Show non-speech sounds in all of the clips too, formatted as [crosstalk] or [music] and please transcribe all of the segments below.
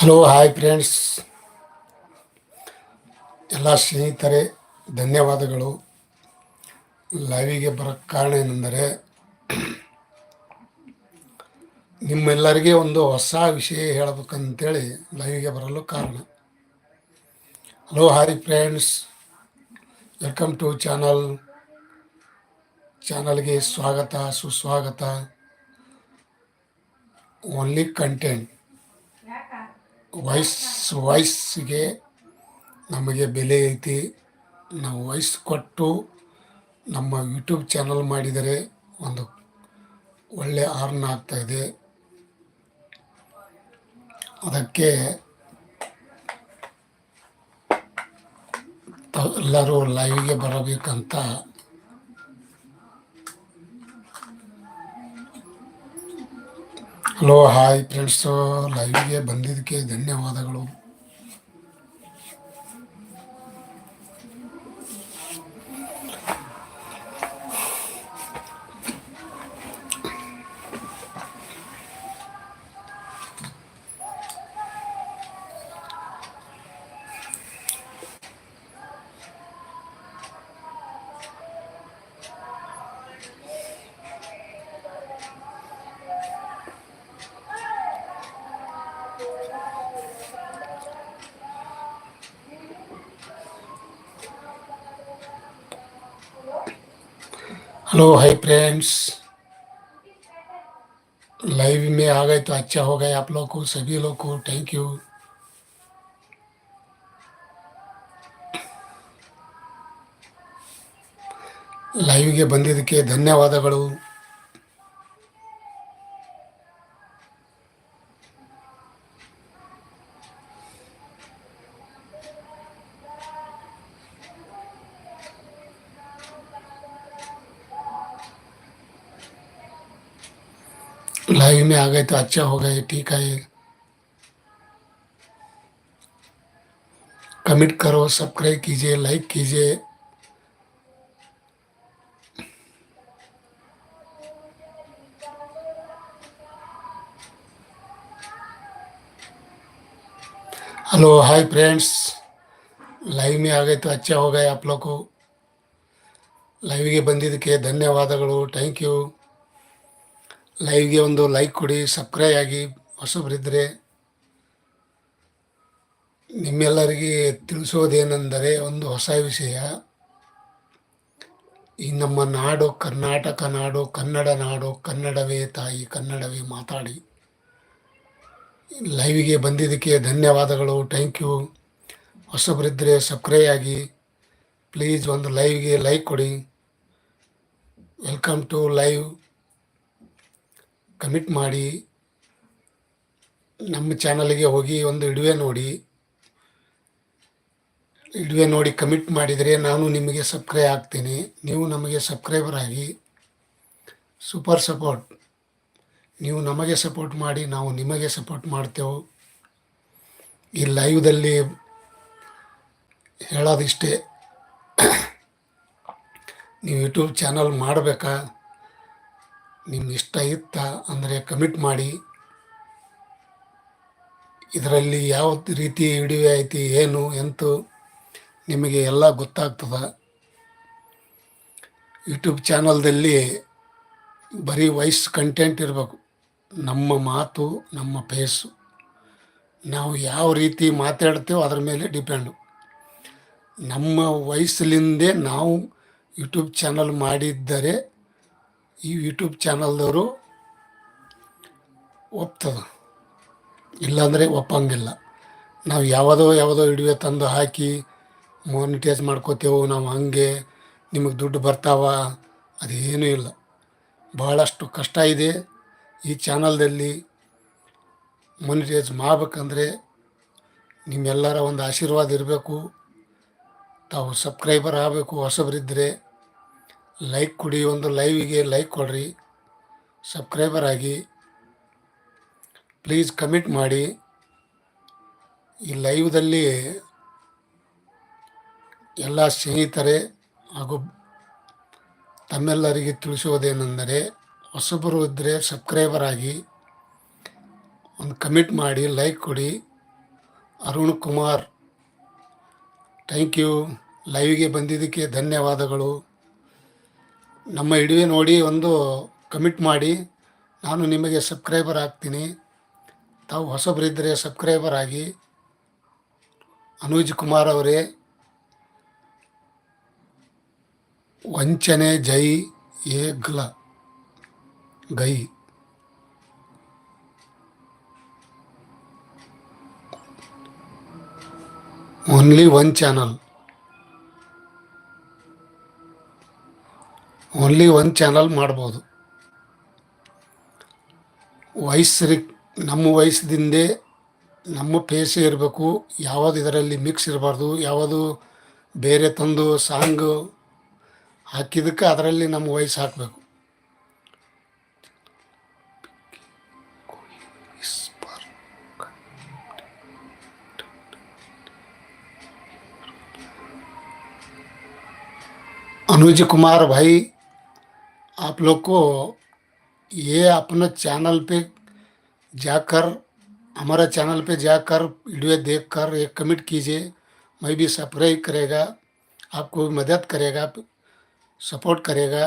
Hello hi friends ಎಲ್ಲ ಸ್ನೇಹಿತರೆ, ಧನ್ಯವಾದಗಳು. ಲೈವಿಗೆ ಬರೋಕ್ಕೆ ಕಾರಣ ಏನೆಂದರೆ, ನಿಮ್ಮೆಲ್ಲರಿಗೆ ಒಂದು ಹೊಸ ವಿಷಯ ಹೇಳಬೇಕಂತೇಳಿ ಲೈವಿಗೆ ಬರಲು ಕಾರಣ. Hello hi friends welcome to channel ಚಾನಲ್ಗೆ ಸ್ವಾಗತ, ಸುಸ್ವಾಗತ. ಓನ್ಲಿ ಕಂಟೆಂಟ್ ವಾಯ್ಸ್ ವಯಸ್ಸಿಗೆ ನಮಗೆ ಬೆಲೆ ಐತಿ. ನಾವು ವಯಸ್ಸು ಕೊಟ್ಟು ನಮ್ಮ ಯೂಟ್ಯೂಬ್ ಚಾನಲ್ ಮಾಡಿದರೆ ಒಂದು ಒಳ್ಳೆ ಆರ್ನ್ ಆಗ್ತಾಯಿದೆ ಅದಕ್ಕೆ ಎಲ್ಲರೂ ಲೈವ್ಗೆ ಬರಬೇಕಂತ ಹಲೋ ಹಾಯ್ ಫ್ರೆಂಡ್ಸು ಲೈವ್ಗೆ ಬಂದಿದ್ದಕ್ಕೆ ಧನ್ಯವಾದಗಳು. हेलो हाय फ्रेंड्स लाइव में आ गए तो अच्छा हो गया आप लोग को सभी लोग को थैंक यू ಲೈವ್ಗೆ ಬಂದಿದ್ದಕ್ಕೆ ಧನ್ಯವಾದಗಳು में आ गए तो अच्छा हो गए ठीक है कमेंट करो सब्सक्राइब कीजिए लाइक कीजिए हेलो हाय फ्रेंड्स लाइव में आ गए तो अच्छा हो गया आप लोग को ಲೈವ್ಗೆ ಬಂದಿದ್ದಕ್ಕೆ ಧನ್ಯವಾದಗಳು ಥ್ಯಾಂಕ್ ಯು ಲೈವ್ಗೆ ಒಂದು ಲೈಕ್ ಕೊಡಿ, ಸಬ್ಸ್ಕ್ರೈಬ್ ಆಗಿ ಹೊಸಬರಿದ್ದರೆ ನಿಮ್ಮೆಲ್ಲರಿಗೆ ತಿಳಿಸೋದೇನೆಂದರೆ ಒಂದು ಹೊಸ ವಿಷಯ. ಈ ನಮ್ಮ ನಾಡು ಕರ್ನಾಟಕ ನಾಡು, ಕನ್ನಡ ನಾಡು, ಕನ್ನಡವೇ ತಾಯಿ, ಕನ್ನಡವೇ ಮಾತಾಡಿ. ಲೈವಿಗೆ ಬಂದಿದ್ದಕ್ಕೆ ಧನ್ಯವಾದಗಳು ಥ್ಯಾಂಕ್ ಯು ಹೊಸಬರಿದ್ದರೆ ಸಬ್ಸ್ಕ್ರೈಬ್ ಆಗಿ ಪ್ಲೀಸ್ ಒಂದು ಲೈವ್ಗೆ ಲೈಕ್ ಕೊಡಿ. ವೆಲ್ಕಮ್ ಟು ಲೈವ್ ಕಮಿಟ್ ಮಾಡಿ ನಮ್ಮ ಚಾನಲ್ಗೆ ಹೋಗಿ ಒಂದು ಇಡುವೆ ನೋಡಿ. ಇಡುವೆ ನೋಡಿ ಕಮಿಟ್ ಮಾಡಿದರೆ ನಾನು ನಿಮಗೆ ಸಬ್ಸ್ಕ್ರೈಬ್ ಆಗ್ತೀನಿ. ನೀವು ನಮಗೆ ಸಬ್ಸ್ಕ್ರೈಬರ್ ಆಗಿ ಸೂಪರ್ ಸಪೋರ್ಟ್ ನೀವು ನಮಗೆ ಸಪೋರ್ಟ್ ಮಾಡಿ, ನಾವು ನಿಮಗೆ ಸಪೋರ್ಟ್ ಮಾಡ್ತೇವೆ. ಈ ಲೈವ್ದಲ್ಲಿ ಹೇಳೋದಿಷ್ಟೇ. [coughs] ನೀವು ಯೂಟ್ಯೂಬ್ ಚಾನಲ್ ಮಾಡಬೇಕಾ? ನಿಮ್ಮ ಇಷ್ಟ ಇತ್ತ ಅಂದರೆ ಕಮಿಟ್ ಮಾಡಿ. ಇದರಲ್ಲಿ ಯಾವ ರೀತಿ ವಿಡಿಯೋ ಐತಿ ಏನು, ಎಂತು, ನಿಮಗೆ ಎಲ್ಲ ಗೊತ್ತಾಗ್ತದೆ. ಯೂಟ್ಯೂಬ್ ಚಾನಲ್ದಲ್ಲಿ ಬರೀ ವಾಯ್ಸ್ ಕಂಟೆಂಟ್ ಇರಬೇಕು. ನಮ್ಮ ಮಾತು, ನಮ್ಮ ಫೇಸು ನಾವು ಯಾವ ರೀತಿ ಮಾತಾಡ್ತೇವೋ ಅದ್ರ ಮೇಲೆ ಡಿಪೆಂಡು ನಮ್ಮ ವಯಸ್ಸಲಿಂದೇ ನಾವು ಯೂಟ್ಯೂಬ್ ಚಾನಲ್ ಮಾಡಿದ್ದರೆ ಈ ಯೂಟ್ಯೂಬ್ ಚಾನಲ್ದವರು ಒಪ್ತದ. ಇಲ್ಲಾಂದರೆ ಒಪ್ಪಂಗಿಲ್ಲ. ನಾವು ಯಾವುದೋ ಯಾವುದೋ ವಿಡಿಯೋ ತಂದು ಹಾಕಿ ಮಾನಿಟೈಸ್ ಮಾಡ್ಕೋತೇವೆ ನಾವು ಹಂಗೆ, ನಿಮಗೆ ದುಡ್ಡು ಬರ್ತಾವ? ಅದೇನೂ ಇಲ್ಲ. ಭಾಳಷ್ಟು ಕಷ್ಟ ಇದೆ. ಈ ಚಾನಲ್ದಲ್ಲಿ ಮಾನಿಟೈಸ್ ಮಾಡಬೇಕಂದ್ರೆ ನಿಮ್ಮೆಲ್ಲರ ಒಂದು ಆಶೀರ್ವಾದ ಇರಬೇಕು. ತಾವು ಸಬ್ಸ್ಕ್ರೈಬರ್ ಆಗಬೇಕು ಹೊಸಬರಿದ್ದರೆ ಲೈಕ್ ಕೊಡಿ, ಒಂದು ಲೈವಿಗೆ ಲೈಕ್ ಕೊಡ್ರಿ ಸಬ್ಸ್ಕ್ರೈಬರ್ ಆಗಿ. ಪ್ಲೀಸ್ ಕಮಿಟ್ ಮಾಡಿ. ಈ ಲೈವ್ದಲ್ಲಿ ಎಲ್ಲ ಸ್ನೇಹಿತರೆ ಹಾಗೂ ತಮ್ಮೆಲ್ಲರಿಗೆ ತಿಳಿಸುವುದೇನೆಂದರೆ, ಹೊಸಬರು ಇದ್ದರೆ ಸಬ್ಸ್ಕ್ರೈಬರ್ ಆಗಿ ಒಂದು ಕಮಿಟ್ ಮಾಡಿ ಲೈಕ್ ಕೊಡಿ. ಅರುಣ್ ಕುಮಾರ್ ಥ್ಯಾಂಕ್ ಯು ಲೈವ್ಗೆ ಬಂದಿದ್ದಕ್ಕೆ ಧನ್ಯವಾದಗಳು. ನಮ್ಮ ವಿಡಿಯೋ ನೋಡಿ ಒಂದು ಕಮಿಟ್ ಮಾಡಿ, ನಾನು ನಿಮಗೆ ಸಬ್ಸ್ಕ್ರೈಬರ್ ಆಗ್ತೀನಿ. ತಾವು ಹೊಸಬರಿದ್ದರೆ ಸಬ್ಸ್ಕ್ರೈಬರ್ ಆಗಿ. ಅನುಜ್ ಕುಮಾರ್ ಅವರೇ, ವಂಚನೆ, ಜೈ ಏಗ್ಲ ಗೈ. Only one channel only one channel ಮಾಡ್ಬೋದು ವಯಸ್ಸರಿ ನಮ್ಮ ವಯಸ್ಸದಿಂದೇ ನಮ್ಮ ಪೇಸೆ ಇರಬೇಕು ಯಾವುದು ಇದರಲ್ಲಿ ಮಿಕ್ಸ್ ಇರಬಾರ್ದು ಯಾವುದು ಬೇರೆ ತಂದು ಸಾಂಗು ಹಾಕಿದ್ದಕ್ಕೆ ಅದರಲ್ಲಿ ನಮ್ಮ ವಯಸ್ಸು ಹಾಕಬೇಕು अनुज कुमार भाई आप लोग को ये अपना चैनल पे जाकर, हमारा चैनल पे जाकर वीडियो देखकर एक कमेंट कीजिए। मैं भी सब्सक्राइब करेगा, आपको भी मदद करेगा, सपोर्ट करेगा।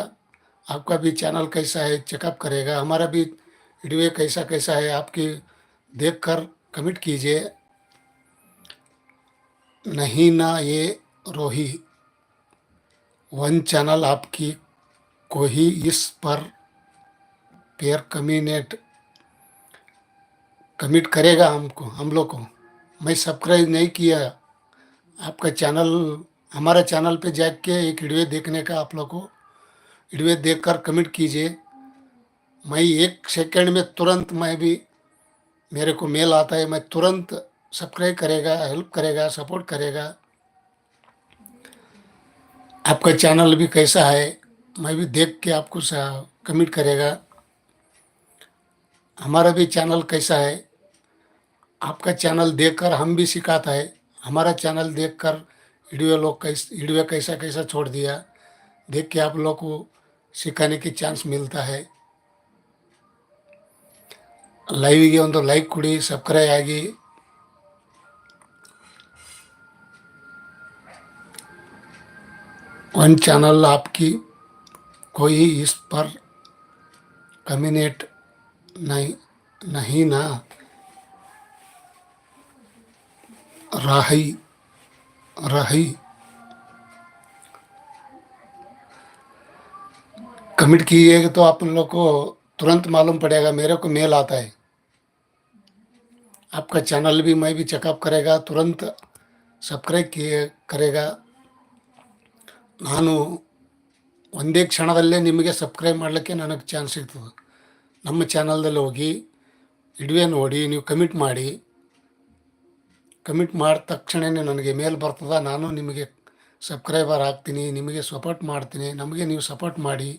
आपका भी चैनल कैसा है, चेकअप करेगा। हमारा भी वीडियो कैसा कैसा है, आपकी देखकर कमेंट कीजिए। नहीं ना ये रोही, वन चैनल आपकी को ही इस पर पेयर कम्युनेट कमिट करेगा हमको, हम लोग को। मैं सब्सक्राइब नहीं किया। आपका चैनल हमारा चैनल पे जाके एक वीडियो देखने का आप लोग को वीडियो देखकर कमेंट कीजिए। मैं एक सेकंड में तुरंत मैं भी, मेरे को मेल आता है, मैं तुरंत सब्सक्राइब करेगा हेल्प करेगा सपोर्ट करेगा। आपका चैनल भी कैसा है? मैं भी देख के आपको कमेंट करेगा हमारा भी चैनल कैसा है आपका चैनल देखकर हम भी सिखाता है हमारा चैनल देखकर वीडियो लोग कैस वीडियो कैसा कैसा छोड़ दिया देख के आप लोग को ಸಿಕ್ಕಾನೆ ಚಾನ್ಸ್ ಮಿಲ್ತಾ ಹೈ ಲೈವಿಗೆ ಒಂದು ಲೈಕ್ ಕೊಡಿ ಸಬ್ಸ್ಕ್ರೈಬ್ ಆಗಿ वन चैनल आपकी कोई इस पर कम्युनेट नहीं नहीं ना रही रही। कमिट किए तो आप लोग को तुरंत मालूम पड़ेगा, मेरे को मेल आता है। आपका चैनल भी मैं भी चेकअप करेगा, तुरंत सब्सक्राइब किए करेगा। ನಾನು ಒಂದೇ ಕ್ಷಣದಲ್ಲೇ ನಿಮಗೆ ಸಬ್ಸ್ಕ್ರೈಬ್ ಮಾಡಲಿಕ್ಕೆ ನನಗೆ ಚಾನ್ಸ್ ಸಿಗ್ತದೆ. ನಮ್ಮ ಚಾನಲ್ದಲ್ಲಿ ಹೋಗಿ, ಇಡುವೆ ನೋಡಿ, ನೀವು ಕಮಿಟ್ ಮಾಡಿ. ಕಮಿಟ್ ಮಾಡಿದ ತಕ್ಷಣವೇ ನನಗೆ ಮೇಲ್ ಬರ್ತದೆ, ನಾನು ನಿಮಗೆ ಸಬ್ಸ್ಕ್ರೈಬರ್ ಆಗ್ತೀನಿ, ನಿಮಗೆ ಸಪೋರ್ಟ್ ಮಾಡ್ತೀನಿ, ನಮಗೆ ನೀವು ಸಪೋರ್ಟ್ ಮಾಡಿ.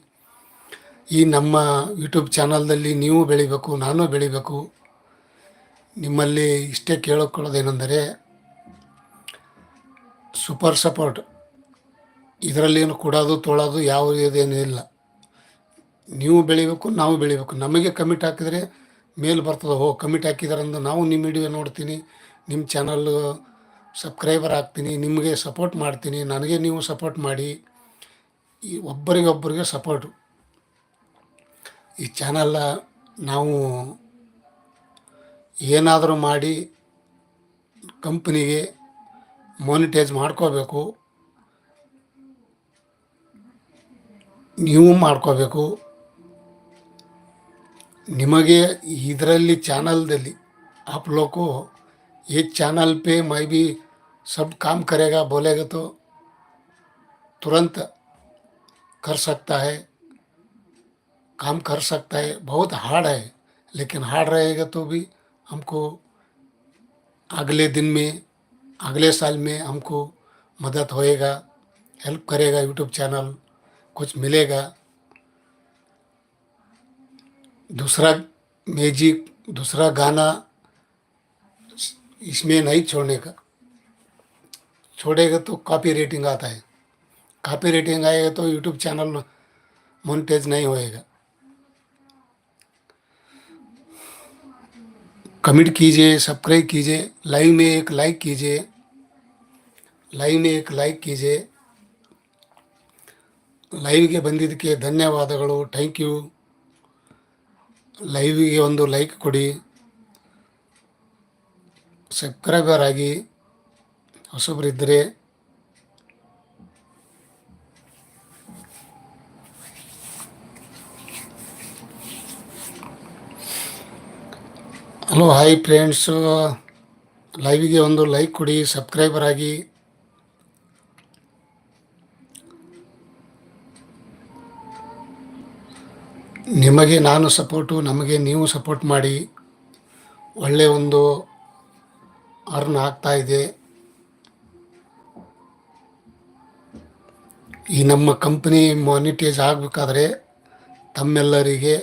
ಈ ನಮ್ಮ ಯೂಟ್ಯೂಬ್ ಚಾನಲ್ದಲ್ಲಿ ನೀವು ಬೆಳಿಬೇಕು, ನಾನು ಬೆಳಿಬೇಕು. ನಿಮ್ಮಲ್ಲಿ ಇಷ್ಟೇ ಕೇಳಿಕೊಳ್ಳೋದೇನೆಂದರೆ ಸೂಪರ್ ಸಪೋರ್ಟ್ ಇದರಲ್ಲೇನು ಕೊಡೋದು ತೊಳೋದು ಯಾವುದೇನೂ ಇಲ್ಲ. ನೀವು ಬೆಳಿಬೇಕು, ನಾವು ಬೆಳಿಬೇಕು. ನಮಗೆ ಕಮಿಟ್ ಹಾಕಿದರೆ ಮೇಲೆ ಬರ್ತದೆ. ಹೋ ಕಮಿಟ್ ಹಾಕಿದಾರಂದು ನಾವು ನಿಮ್ಮ ವಿಡಿಯೋ ನೋಡ್ತೀನಿ, ನಿಮ್ಮ ಚಾನಲ್ಲು ಸಬ್ಸ್ಕ್ರೈಬರ್ ಆಗ್ತೀನಿ, ನಿಮಗೆ ಸಪೋರ್ಟ್ ಮಾಡ್ತೀನಿ, ನನಗೆ ನೀವು ಸಪೋರ್ಟ್ ಮಾಡಿ. ಈ ಒಬ್ಬರಿಗೊಬ್ಬರಿಗೆ ಸಪೋರ್ಟು ಈ ಚಾನಲ್ಲ ನಾವು ಏನಾದರೂ ಮಾಡಿ ಕಂಪ್ನಿಗೆ ಮೋನಿಟೈಸ್ ಮಾಡ್ಕೋಬೇಕು. ನೀವು ಮಾಡ್ಕೋಬೇಕು ನಿಮಗೆ ಇದರಲ್ಲಿ ಚಾನಲ್ದಲ್ಲಿ आप लोग को एक चैनल पे मैं भी सब काम करेगा बोलेगा तो तुरंत कर सकता है काम कर सकता है बहुत हार्ड है लेकिन हार्ड रहेगा तो भी हमको अगले दिन में अगले साल में हमको मदद होएगा हेल्प करेगा यूट्यूब चैनल कुछ मिलेगा। दूसरा म्यूज़िक, दूसरा गाना इसमें नहीं छोड़ने का। छोड़ेगा तो कॉपी रेटिंग आता है। कॉपी रेटिंग आएगा तो यूट्यूब चैनल मोनिटाइज नहीं होएगा। कमेंट कीजिए सब्सक्राइब कीजिए लाइव में एक लाइक कीजिए लाइव में एक लाइक कीजिए। ಲೈವ್ಗೆ ಬಂದಿದ್ದಕ್ಕೆ ಧನ್ಯವಾದಗಳು. Thank you. ಲೈವ್ಗೆ ಒಂದು ಲೈಕ್ ಕೊಡಿ. ಸಬ್ಸ್ಕ್ರೈಬರ್ ಆಗಿ ಹೊಸಬರಿದ್ದರೆ ಹಲೋ ಹಾಯ್ ಫ್ರೆಂಡ್ಸು ಲೈವಿಗೆ ಒಂದು ಲೈಕ್ ಕೊಡಿ, ಸಬ್ಸ್ಕ್ರೈಬರ್ ಆಗಿ. ನಿಮಗೆ ನಾನು ಸಪೋರ್ಟು, ನಮಗೆ ನೀವು ಸಪೋರ್ಟ್ ಮಾಡಿ ಒಳ್ಳೆಯ ಒಂದು ಅರ್ನ್ ಆಗ್ತಾ ಇದೆ. ಈ ನಮ್ಮ ಕಂಪ್ನಿ ಮಾನಿಟೈಸ್ ಆಗಬೇಕಾದ್ರೆ ತಮ್ಮೆಲ್ಲರಿಗೆ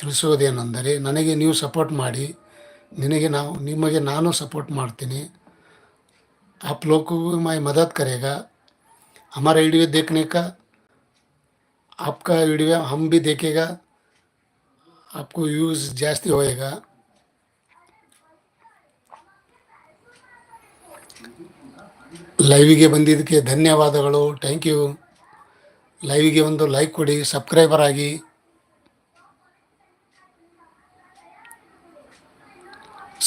ತಿಳಿಸೋದೇನೆಂದರೆ ನನಗೆ ನೀವು ಸಪೋರ್ಟ್ ಮಾಡಿ, ನಿನಗೆ ನಾವು, ನಿಮಗೆ ನಾನು ಸಪೋರ್ಟ್ ಮಾಡ್ತೀನಿ. ಆಪ್ ಲೋಕ ಮೈ ಮದತ್ ಕರೆಗ, ಅಮರ हमारा आपका ವಿಡಿಯೋ ಹಮ್ भी देखेगा, आपको ಯೂಸ್ ಜಾಸ್ತಿ होएगा। ಲೈವಿಗೆ ಬಂದಿದ್ದಕ್ಕೆ ಧನ್ಯವಾದಗಳು ಥ್ಯಾಂಕ್ ಯು ಲೈವಿಗೆ ಒಂದು ಲೈಕ್ ಕೊಡಿ ಸಬ್ಸ್ಕ್ರೈಬರ್ ಆಗಿ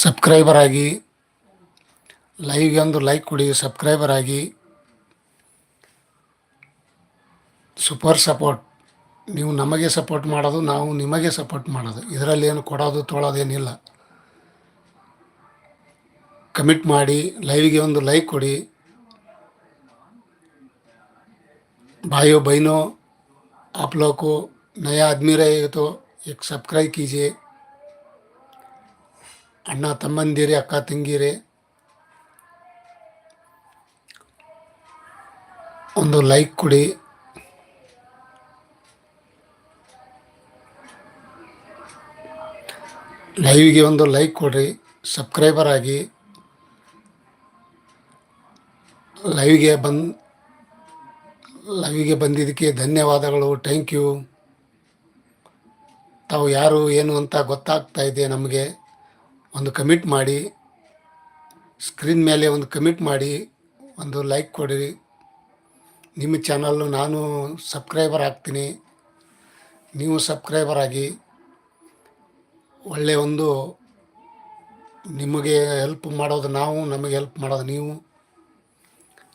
ಸಬ್ಸ್ಕ್ರೈಬರ್ ಆಗಿ ಲೈವ್ಗೆ ಒಂದು ಲೈಕ್ ಕೊಡಿ ಸಬ್ಸ್ಕ್ರೈಬರ್ ಆಗಿ ಸೂಪರ್ ಸಪೋರ್ಟ್ ನೀವು ನಮಗೆ ಸಪೋರ್ಟ್ ಮಾಡೋದು ನಾವು ನಿಮಗೆ ಸಪೋರ್ಟ್ ಮಾಡೋದು ಇದರಲ್ಲಿ ಏನು ಕೊಡೋದು ತೊಳೋದೇನಿಲ್ಲ ಕಮಿಟ್ ಮಾಡಿ ಲೈವ್ಗೆ ಒಂದು ಲೈಕ್ ಕೊಡಿ भाइयों बहनों आप लोग को नया आदमी रहे तो एक सब्सक्राइब कीजिए ಅಣ್ಣ ತಮ್ಮಂದಿರೇ ಅಕ್ಕ ತಂಗಿರೇ ಒಂದು ಲೈಕ್ ಕೊಡಿ ಲೈವ್ಗೆ ಒಂದು ಲೈಕ್ ಕೊಡ್ರಿ, ಸಬ್ಸ್ಕ್ರೈಬರ್ ಆಗಿ. ಲೈವ್ಗೆ ಬಂದು, ಲೈವ್ಗೆ ಬಂದಿದ್ದಕ್ಕೆ ಧನ್ಯವಾದಗಳು ಥ್ಯಾಂಕ್ ಯು ತಾವು ಯಾರು, ಏನು ಅಂತ ಗೊತ್ತಾಗ್ತಾ ಇದೆ ನಮಗೆ. ಒಂದು ಕಮಿಟ್ ಮಾಡಿ ಸ್ಕ್ರೀನ್ ಮೇಲೆ ಒಂದು ಕಮಿಟ್ ಮಾಡಿ, ಒಂದು ಲೈಕ್ ಕೊಡಿರಿ. ನಿಮ್ಮ ಚಾನಲ್ಲು ನಾನು ಸಬ್ಸ್ಕ್ರೈಬರ್ ಆಗ್ತೀನಿ. ನೀವು ಸಬ್ಸ್ಕ್ರೈಬರ್ ಆಗಿ. ಒಳ್ಳೆಯ ಒಂದು ನಿಮಗೆ ಹೆಲ್ಪ್ ಮಾಡೋದು ನಾವು ನಮಗೆ ಹೆಲ್ಪ್ ಮಾಡೋದು ನೀವು.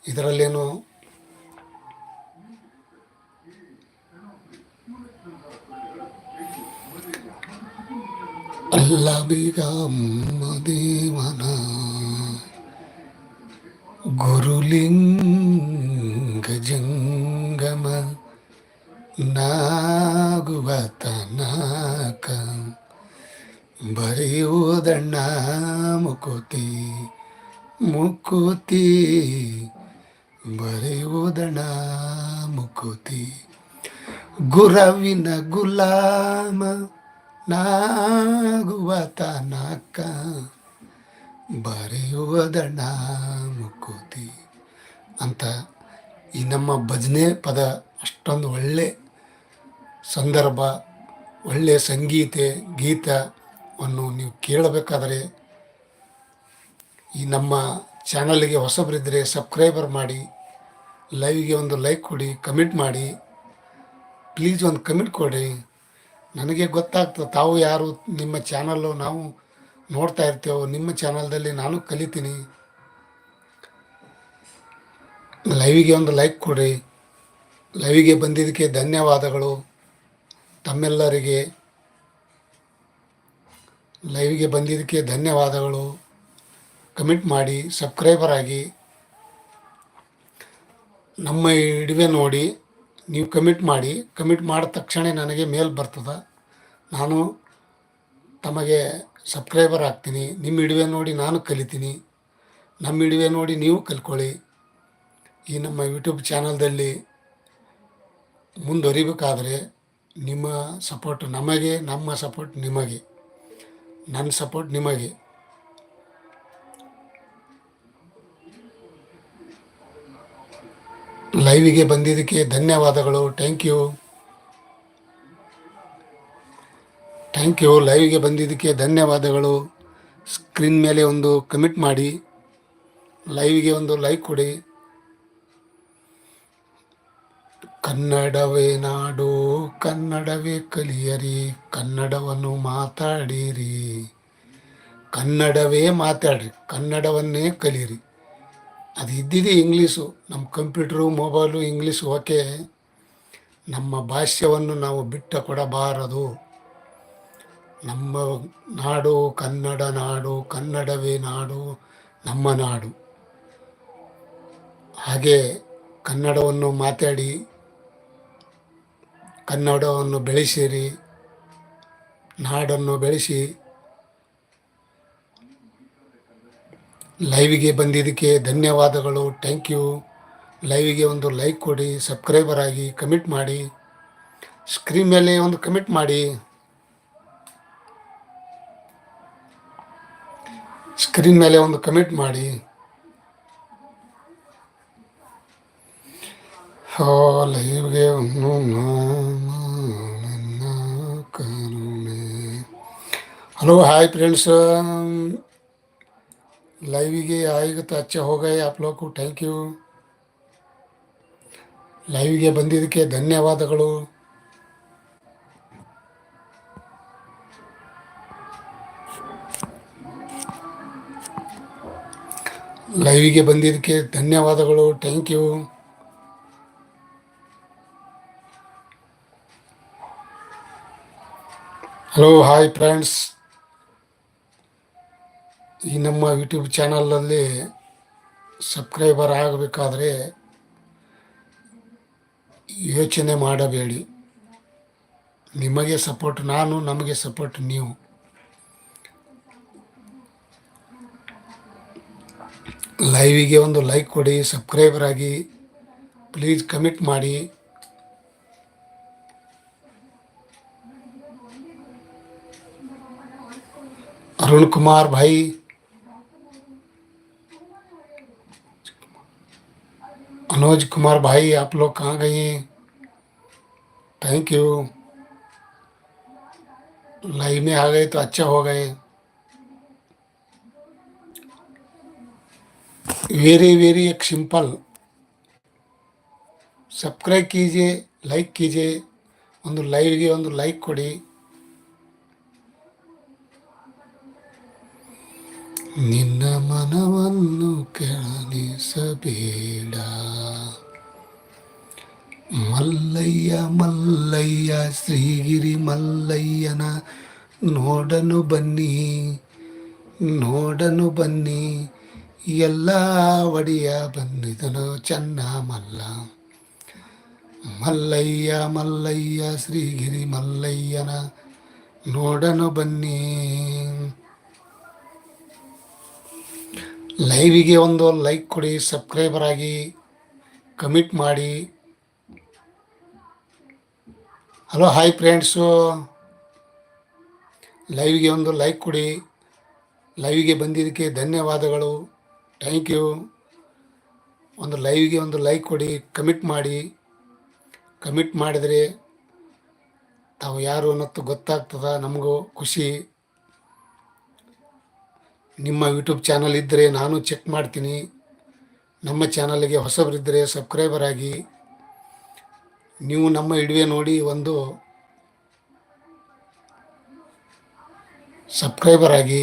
ಇದರಲ್ಲೇನು ಅಲ್ಲಬಿಗ ದೇವನ ಗುರುಲಿಂಗ ಬರೆಯುವುದಣ್ಣ ಮುಕುತಿ ಮುಕುತಿ ಬರೆಯುವುದಣ್ಣ ಮುಕುತಿ. ಗುರವಿನ ಗುಲಾಮ ನಾಗುವ ತನಕ ಬರೆಯುವುದಣ್ಣ ಮುಕುತಿ. ಅಂತ ಈ ನಮ್ಮ ಭಜನೆ ಪದ ಅಷ್ಟೊಂದು ಒಳ್ಳೆ ಸಂದರ್ಭ ಒಳ್ಳೆಯ ಸಂಗೀತೆ ಗೀತವನ್ನು ನೀವು ಕೇಳಬೇಕಾದರೆ ಈ ನಮ್ಮ ಚಾನಲ್ಗೆ ಹೊಸಬರಿದ್ದರೆ ಸಬ್ಸ್ಕ್ರೈಬರ್ ಮಾಡಿ, ಲೈವ್ಗೆ ಒಂದು ಲೈಕ್ ಕೊಡಿ, ಕಮೆಂಟ್ ಮಾಡಿ. ಪ್ಲೀಸ್ ಒಂದು ಕಮೆಂಟ್ ಕೊಡಿ. ನನಗೆ ಗೊತ್ತಾಗ್ತದೆ ತಾವು ಯಾರು, ನಿಮ್ಮ ಚಾನಲ್ಲು ನಾವು ನೋಡ್ತಾ ಇರ್ತೇವೆ, ನಿಮ್ಮ ಚಾನಲ್ದಲ್ಲಿ ನಾನು ಕಲಿತೀನಿ. ಲೈವಿಗೆ ಒಂದು ಲೈಕ್ ಕೊಡಿ. ಲೈವಿಗೆ ಬಂದಿದ್ದಕ್ಕೆ ಧನ್ಯವಾದಗಳು. ತಮ್ಮೆಲ್ಲರಿಗೆ ಲೈವಿಗೆ ಬಂದಿದ್ದಕ್ಕೆ ಧನ್ಯವಾದಗಳು. ಕಮೆಂಟ್ ಮಾಡಿ, ಸಬ್ಸ್ಕ್ರೈಬರ್ ಆಗಿ. ನಮ್ಮ ಇಡುವೆ ನೋಡಿ, ನೀವು ಕಮಿಟ್ ಮಾಡಿ. ಕಮಿಟ್ ಮಾಡಿದ ತಕ್ಷಣ ನನಗೆ ಮೇಲ್ ಬರ್ತದೆ. ನಾನು ತಮಗೆ ಸಬ್ಸ್ಕ್ರೈಬರ್ ಆಗ್ತೀನಿ. ನಿಮ್ಮ ಇಡುವೆ ನೋಡಿ ನಾನು ಕಲಿತೀನಿ. ನಮ್ಮ ಇಡುವೆ ನೋಡಿ ನೀವು ಕಲ್ಕೊಳ್ಳಿ. ಈ ನಮ್ಮ ಯೂಟ್ಯೂಬ್ ಚಾನಲ್ದಲ್ಲಿ ಮುಂದುವರಿಬೇಕಾದರೆ ನಿಮ್ಮ ಸಪೋರ್ಟ್ ನಮಗೆ, ನಮ್ಮ ಸಪೋರ್ಟ್ ನಿಮಗೆ. ನನ್ನ ಸಪೋರ್ಟ್ ನಿಮಗೆ. ಲೈವಿಗೆ ಬಂದಿದ್ದಕ್ಕೆ ಧನ್ಯವಾದಗಳು. ಥ್ಯಾಂಕ್ ಯು ಥ್ಯಾಂಕ್ ಯು ಲೈವಿಗೆ ಬಂದಿದ್ದಕ್ಕೆ ಧನ್ಯವಾದಗಳು. ಸ್ಕ್ರೀನ್ ಮೇಲೆ ಒಂದು ಕಮಿಟ್ ಮಾಡಿ. ಲೈವಿಗೆ ಒಂದು ಲೈಕ್ ಕೊಡಿ. ಕನ್ನಡವೇ ನಾಡು. ಕನ್ನಡವೇ ಕಲಿಯರಿ, ಕನ್ನಡವನ್ನು ಮಾತಾಡಿರಿ. ಕನ್ನಡವೇ ಮಾತಾಡ್ರಿ, ಕನ್ನಡವನ್ನೇ ಕಲಿಯಿರಿ ಅದು ಇದ್ದಿದೆ ಇಂಗ್ಲೀಷು, ನಮ್ಮ ಕಂಪ್ಯೂಟ್ರು, ಮೊಬೈಲು, ಇಂಗ್ಲೀಷ್ ಓಕೆ. ನಮ್ಮ ಭಾಷ್ಯವನ್ನು ನಾವು ಬಿಟ್ಟ ಕೊಡಬಾರದು. ನಮ್ಮ ನಾಡು ಕನ್ನಡ ನಾಡು, ಕನ್ನಡವೇ ನಾಡು, ನಮ್ಮ ನಾಡು. ಹಾಗೆ ಕನ್ನಡವನ್ನು ಮಾತಾಡಿ ಕನ್ನಡವನ್ನು ಬೆಳೆಸಿರಿ, ನಾಡನ್ನು ಬೆಳೆಸಿ. ಲೈವಿಗೆ ಬಂದಿದ್ದಕ್ಕೆ ಧನ್ಯವಾದಗಳು. Thank you. ಲೈವಿಗೆ ಒಂದು ಲೈಕ್ ಕೊಡಿ, ಸಬ್ಸ್ಕ್ರೈಬರ್ ಆಗಿ ಕಮಿಟ್ ಮಾಡಿ. ಸ್ಕ್ರೀನ್ ಮೇಲೆ ಒಂದು ಕಮಿಟ್ ಮಾಡಿ. ಸ್ಕ್ರೀನ್ ಮೇಲೆ ಒಂದು ಕಮಿಟ್ ಮಾಡಿ. ಹೋ ಲೈವ್ಗೆ ಒಂದು ನನ್ನ ಕರುಣೆ ಹಲೋ हाय फ्रेंड्स लाइव आएगा तो अच्छा हो गए आप लोग को ಥ್ಯಾಂಕ್ ಯು ಲೈವ್ಗೆ ಬಂದಿದ್ದಕ್ಕೆ ಧನ್ಯವಾದಗಳು ಲೈವ್ಗೆ ಬಂದಿದ್ದಕ್ಕೆ ಧನ್ಯವಾದಗಳು thank you hello hi friends ಈ ನಮ್ಮ ಯೂಟ್ಯೂಬ್ ಚಾನಲಲ್ಲಿ ಸಬ್ಸ್ಕ್ರೈಬರ್ ಆಗಬೇಕಾದ್ರೆ ಯೋಚನೆ ಮಾಡಬೇಡಿ. ನಿಮಗೆ ಸಪೋರ್ಟ್ ನಾನು ನಮಗೆ ಸಪೋರ್ಟ್ ನೀವು. ಲೈವಿಗೆ ಒಂದು ಲೈಕ್ ಕೊಡಿ ಸಬ್ಸ್ಕ್ರೈಬರ್ ಆಗಿ ಪ್ಲೀಸ್ ಕಮಿಟ್ ಮಾಡಿ. अरुण कुमार भाई मनोज कुमार भाई आप लोग कहाँ गए थैंक यू लाइव में आ गए तो अच्छा हो गए वेरी वेरी एक सिंपल सब्सक्राइब कीजिए लाइक कीजिए ಒಂದು ಲೈವ್ಗೆ ಒಂದು ಲೈಕ್ ಕೊಡಿ ನಿನ್ನ ಮನವನ್ನು ಕೆಳನಿಸಬೇಡ ಮಲ್ಲಯ್ಯ ಮಲ್ಲಯ್ಯ, ಶ್ರೀಗಿರಿ ಮಲ್ಲಯ್ಯನ ನೋಡನು ಬನ್ನಿ ನೋಡನು ಬನ್ನಿ, ಎಲ್ಲ ಒಡೆಯ ಬಂದಿದನು ಚೆನ್ನ ಮಲ್ಲ ಮಲ್ಲಯ್ಯ ಮಲ್ಲಯ್ಯ, ಶ್ರೀಗಿರಿ ಮಲ್ಲಯ್ಯನ ನೋಡನು ಬನ್ನಿ. ಲೈವಿಗೆ ಒಂದು ಲೈಕ್ ಕೊಡಿ, ಸಬ್ಸ್ಕ್ರೈಬರ್ ಆಗಿ ಕಮಿಟ್ ಮಾಡಿ. Hello, hi friends. ಲೈವಿಗೆ ಒಂದು ಲೈಕ್ ಕೊಡಿ. ಲೈವಿಗೆ ಬಂದಿದ್ದಕ್ಕೆ ಧನ್ಯವಾದಗಳು. ಥ್ಯಾಂಕ್ ಯು ಒಂದು ಲೈವಿಗೆ ಒಂದು ಲೈಕ್ ಕೊಡಿ, ಕಮಿಟ್ ಮಾಡಿ. ಕಮಿಟ್ ಮಾಡಿದರೆ ತಾವು ಯಾರು ಅನ್ನೋದು ಗೊತ್ತಾಗ್ತದ, ನಮಗೂ ಖುಷಿ. ನಿಮ್ಮ ಯೂಟ್ಯೂಬ್ ಚಾನಲ್ ಇದ್ದರೆ ನಾನು ಚೆಕ್ ಮಾಡ್ತೀನಿ. ನಮ್ಮ ಚಾನಲ್ಗೆ ಹೊಸಬರಿದ್ದರೆ ಸಬ್ಸ್ಕ್ರೈಬರ್ ಆಗಿ. ನೀವು ನಮ್ಮ ಇಡುವೆ ನೋಡಿ ಒಂದು ಸಬ್ಸ್ಕ್ರೈಬರ್ ಆಗಿ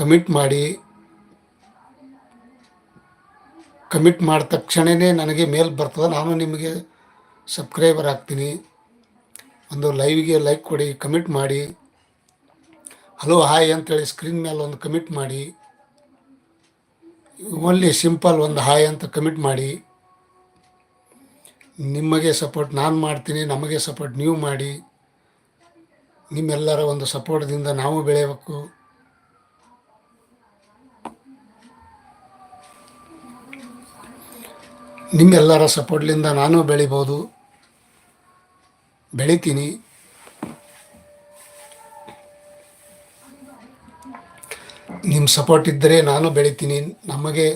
ಕಮಿಟ್ ಮಾಡಿ. ಕಮಿಟ್ ಮಾಡಿದ ತಕ್ಷಣವೇ ನನಗೆ ಮೇಲ್ ಬರ್ತದೆ. ನಾನು ನಿಮಗೆ ಸಬ್ಸ್ಕ್ರೈಬರ್ ಆಗ್ತೀನಿ. ಒಂದು ಲೈವ್ಗೆ ಲೈಕ್ ಕೊಡಿ, ಕಮಿಟ್ ಮಾಡಿ. ಹಲೋ, ಹಾಯ್ ಅಂತೇಳಿ ಸ್ಕ್ರೀನ್ ಮೇಲೆ ಒಂದು ಕಮಿಟ್ ಮಾಡಿ. ಓನ್ಲಿ ಸಿಂಪಲ್ ಒಂದು ಹಾಯ್ ಅಂತ ಕಮಿಟ್ ಮಾಡಿ. ನಿಮಗೆ ಸಪೋರ್ಟ್ ನಾನು ಮಾಡ್ತೀನಿ, ನಮಗೆ ಸಪೋರ್ಟ್ ನೀವು ಮಾಡಿ. ನಿಮ್ಮೆಲ್ಲರ ಒಂದು ಸಪೋರ್ಟ್ದಿಂದ ನಾವು ಬೆಳೆಯಬೇಕು. ನಿಮ್ಮೆಲ್ಲರ ಸಪೋರ್ಟ್ಲಿಂದ ನಾನು ಬೆಳಿಬೋದು. ಬೆಳಿತೀನಿ. ನಿಮ್ಮ ಸಪೋರ್ಟ್ ಇದ್ದರೆ ನಾನು ಬೆಳಿತೀನಿ. ನಮಗೆ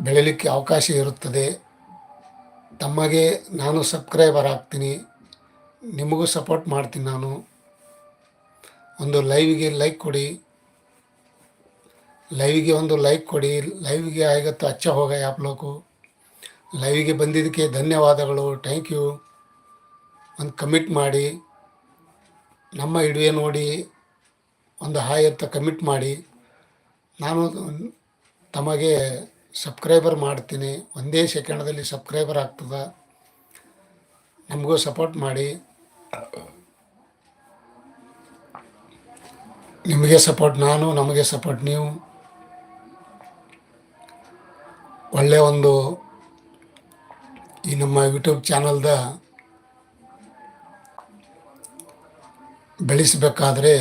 ಬೆಳೀಲಿಕ್ಕೆ ಅವಕಾಶ ಇರುತ್ತದೆ. ತಮಗೆ ನಾನು ಸಬ್ಸ್ಕ್ರೈಬರ್ ಆಗ್ತೀನಿ. ನಿಮಗೂ ಸಪೋರ್ಟ್ ಮಾಡ್ತೀನಿ ನಾನು. ಒಂದು ಲೈವ್ಗೆ ಲೈಕ್ ಕೊಡಿ. ಲೈವ್ಗೆ ಒಂದು ಲೈಕ್ ಕೊಡಿ. ಲೈವ್ಗೆ ಆಗತ್ತು ಅಚ್ಚ ಹೋಗ ಆಪ್ ಲೋಕು ಲೈವ್ಗೆ ಬಂದಿದ್ದಕ್ಕೆ ಧನ್ಯವಾದಗಳು. ಥ್ಯಾಂಕ್ ಯು ಒಂದು ಕಮಿಟ್ ಮಾಡಿ. ನಮ್ಮ ಇಡುವೆ ನೋಡಿ. ಒಂದು ಹಾಯ್ ಅಂತ ಕಮಿಟ್ ಮಾಡಿ, ನಾನು ತಮಗೆ ಸಬ್ಸ್ಕ್ರೈಬರ್ ಮಾಡ್ತೀನಿ. ಒಂದೇ ಸೆಕೆಂಡದಲ್ಲಿ ಸಬ್ಸ್ಕ್ರೈಬರ್ ಆಗ್ತದೆ. ನಮಗೂ ಸಪೋರ್ಟ್ ಮಾಡಿ. ನಿಮಗೆ ಸಪೋರ್ಟ್ ನಾನು, ನಮಗೆ ಸಪೋರ್ಟ್ ನೀವು. ಒಳ್ಳೆಯ ಒಂದು ಈ ನಮ್ಮ ಯೂಟ್ಯೂಬ್ ಚಾನಲ್ದ ಬೆಳೆಸಬೇಕಾದ್ರೆ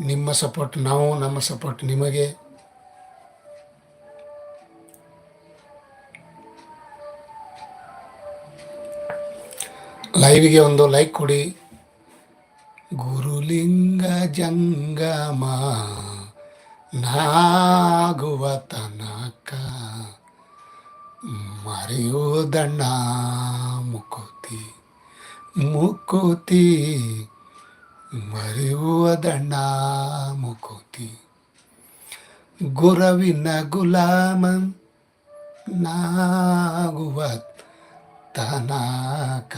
ನಿಮ್ಮ ಸಪೋರ್ಟ್ ನಾವು ನಮ್ಮ ಸಪೋರ್ಟ್ ನಿಮಗೆ. ಲೈವಿಗೆ ಒಂದು ಲೈಕ್ ಕೊಡಿ. ಗುರುಲಿಂಗ ಜಂಗಮ ನಾಗುವ ತನಕ ಮರೆಯುವುದಣ್ಣ ಮುಕುತಿ ಮುಕುತಿ. ಮರೆಯುವುದಣ್ಣ ಮುಕುತಿ ಗುರವಿನ ಗುಲಾಮ ನಾಗುವ ತನಕ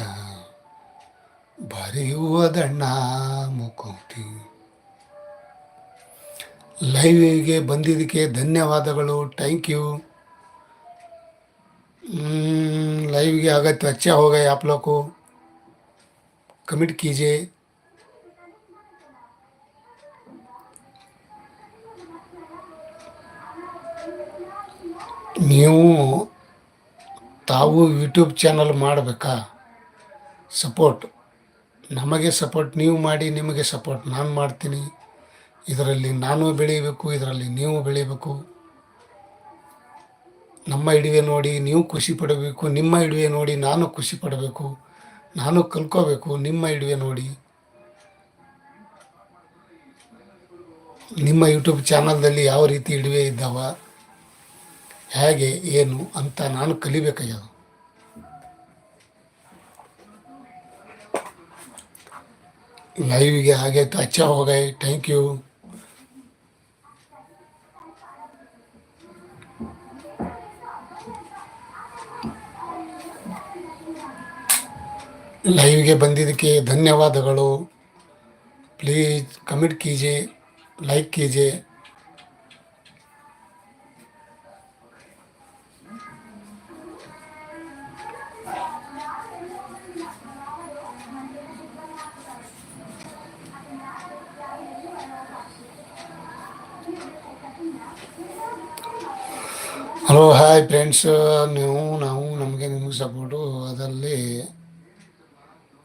ಬರೆಯುವುದಣ್ಣ ಮುಕುತಿ ಲೈವ್ಗೆ ಬಂದಿದ್ದಕ್ಕೆ ಧನ್ಯವಾದಗಳು ಥ್ಯಾಂಕ್ ಯು लाइव के अगर तो अच्छा हो गए आप लोग को कमेंट कीजिए ನೀವು ತಾವು ಯೂಟ್ಯೂಬ್ ಚಾನಲ್ ಮಾಡಬೇಕಾ? ಸಪೋರ್ಟ್. ನಮಗೆ ಸಪೋರ್ಟ್ ನೀವು ಮಾಡಿ, ನಿಮಗೆ ಸಪೋರ್ಟ್ ನಾನು ಮಾಡ್ತೀನಿ. ಇದರಲ್ಲಿ ನಾನು ಬೆಳೀಬೇಕು ಇದರಲ್ಲಿ ನೀವು ಬೆಳೀಬೇಕು ನಮ್ಮ ಇಡುವೆ ನೋಡಿ ನೀವು ಖುಷಿ ಪಡಬೇಕು, ನಿಮ್ಮ ಇಡುವೆ ನೋಡಿ ನಾನು ಖುಷಿ ಪಡಬೇಕು, ನಾನು ಕಲ್ಕೋಬೇಕು ನಿಮ್ಮ ಇಡುವೆ ನೋಡಿ. ನಿಮ್ಮ ಯೂಟ್ಯೂಬ್ ಚಾನಲ್ದಲ್ಲಿ ಯಾವ ರೀತಿ ಇಡುವೆ ಇದ್ದಾವ? ಹೇಗೆ ಏನು ಅಂತ ನಾನು ಕಲಿಬೇಕಾಗ್ಯದು. ಲೈವ್ಗೆ ಹಾಗೆ ಅಚ್ಚ ಹೋಗಾಯ್ ಥ್ಯಾಂಕ್ ಯು ಲೈವ್ಗೆ ಬಂದಿದ್ದಕ್ಕೆ ಧನ್ಯವಾದಗಳು. ಪ್ಲೀಸ್ ಕಮೆಂಟ್ ಕೀಜೆ ಲೈಕ್ ಕೀಜೆ. ಹಾಯ್ ಫ್ರೆಂಡ್ಸ್ ನೀವು, ನಾವು, ನಮಗೆ ನಿಮಗೆ ಸಪೋರ್ಟು ಅದರಲ್ಲಿ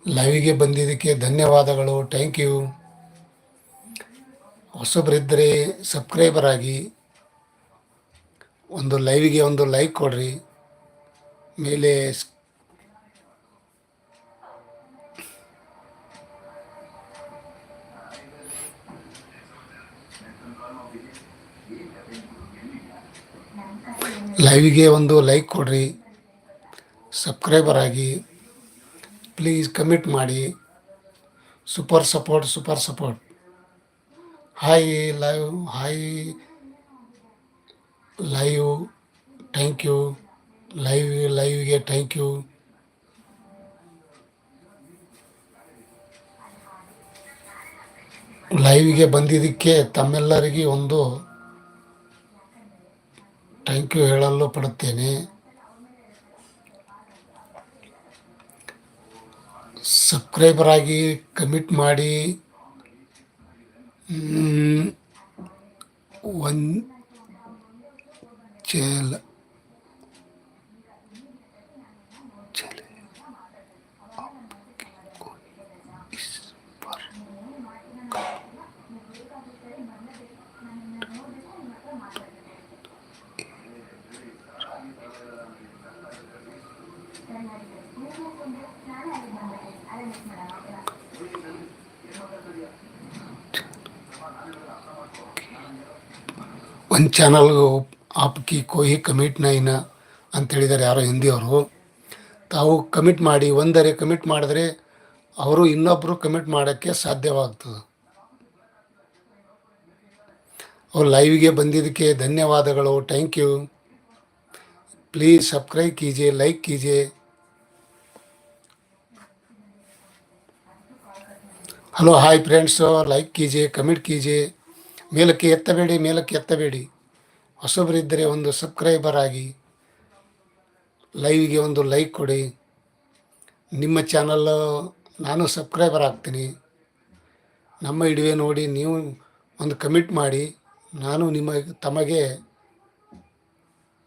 ಲೈವಿಗೆ ಬಂದಿದ್ದಕ್ಕೆ ಧನ್ಯವಾದಗಳು. ಥ್ಯಾಂಕ್ ಯು ಹೊಸಬ್ರಿದ್ದರೆ ಸಬ್ಸ್ಕ್ರೈಬರ್ ಆಗಿ ಒಂದು ಲೈವಿಗೆ ಒಂದು ಲೈಕ್ ಕೊಡ್ರಿ. ಮೇಲೆ ಲೈವ್ಗೆ ಒಂದು ಲೈಕ್ ಕೊಡ್ರಿ. ಸಬ್ಸ್ಕ್ರೈಬರ್ ಆಗಿ. ಪ್ಲೀಸ್ ಕಮಿಟ್ ಮಾಡಿ. Super support super support hi live hi live thank you live ಲೈವ್ಗೆ thank you ಲೈವ್ಗೆ ಬಂದಿದ್ದಕ್ಕೆ ತಮ್ಮೆಲ್ಲರಿಗೆ ಒಂದು ಥ್ಯಾಂಕ್ ಯು ಹೇಳಲು ಪಡುತ್ತೇನೆ. ಸಬ್ಸ್ಕ್ರೈಬರ್ ಆಗಿ ಕಮಿಟ್ ಮಾಡಿ ಒಂದು ಚೇಲ್ ಒಂದು ಚಾನಲ್ ಆಪ್ಕಿ ಕೋಹಿ ಕಮಿಟ್ ನೈನ ಅಂತೇಳಿದ್ದಾರೆ ಯಾರೋ ಹಿಂದಿಯವರು ತಾವು ಕಮಿಟ್ ಮಾಡಿ, ಒಂದರೆ ಕಮಿಟ್ ಮಾಡಿದ್ರೆ ಅವರು ಇನ್ನೊಬ್ಬರು ಕಮಿಟ್ ಮಾಡೋಕ್ಕೆ ಸಾಧ್ಯವಾಗ್ತದೆ. ಅವ್ರು ಲೈವ್ಗೆ ಬಂದಿದ್ದಕ್ಕೆ ಧನ್ಯವಾದಗಳು ಥ್ಯಾಂಕ್ ಯು ಪ್ಲೀಸ್ ಸಬ್ಸ್ಕ್ರೈಬ್ ಕೀಜೆ ಲೈಕ್ ಕೀಜೆ. ಹಲೋ ಹಾಯ್ ಫ್ರೆಂಡ್ಸು ಲೈಕ್ ಕೀಜೆ ಕಮೆಂಟ್ ಕೀಜೆ. ಮೇಲಕ್ಕೆ ಎತ್ತಬೇಡಿ ಮೇಲಕ್ಕೆ ಎತ್ತಬೇಡಿ. ಹೊಸಬರಿದ್ದರೆ ಒಂದು ಸಬ್ಸ್ಕ್ರೈಬರ್ ಆಗಿ ಲೈವ್ಗೆ ಒಂದು ಲೈಕ್ ಕೊಡಿ. ನಿಮ್ಮ ಚಾನಲ್ಲು ನಾನು ಸಬ್ಸ್ಕ್ರೈಬರ್ ಆಗ್ತೀನಿ. ನಮ್ಮ ಇಡುವೆ ನೋಡಿ ನೀವು ಒಂದು ಕಮಿಟ್ ಮಾಡಿ, ನಾನು ನಿಮ್ಮ, ತಮಗೆ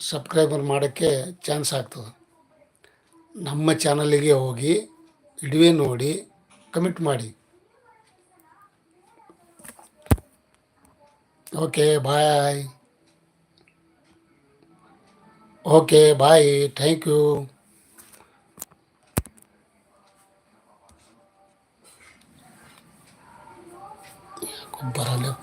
ಸಬ್ಸ್ಕ್ರೈಬರ್ ಮಾಡೋಕ್ಕೆ ಚಾನ್ಸ್ ಆಗ್ತದೆ. ನಮ್ಮ ಚಾನಲಿಗೆ ಹೋಗಿ, ಇಡುವೆ ನೋಡಿ ಕಮಿಟ್ ಮಾಡಿ. Okay bye okay bye thank you ಬರಲ್ಲಪ್ಪ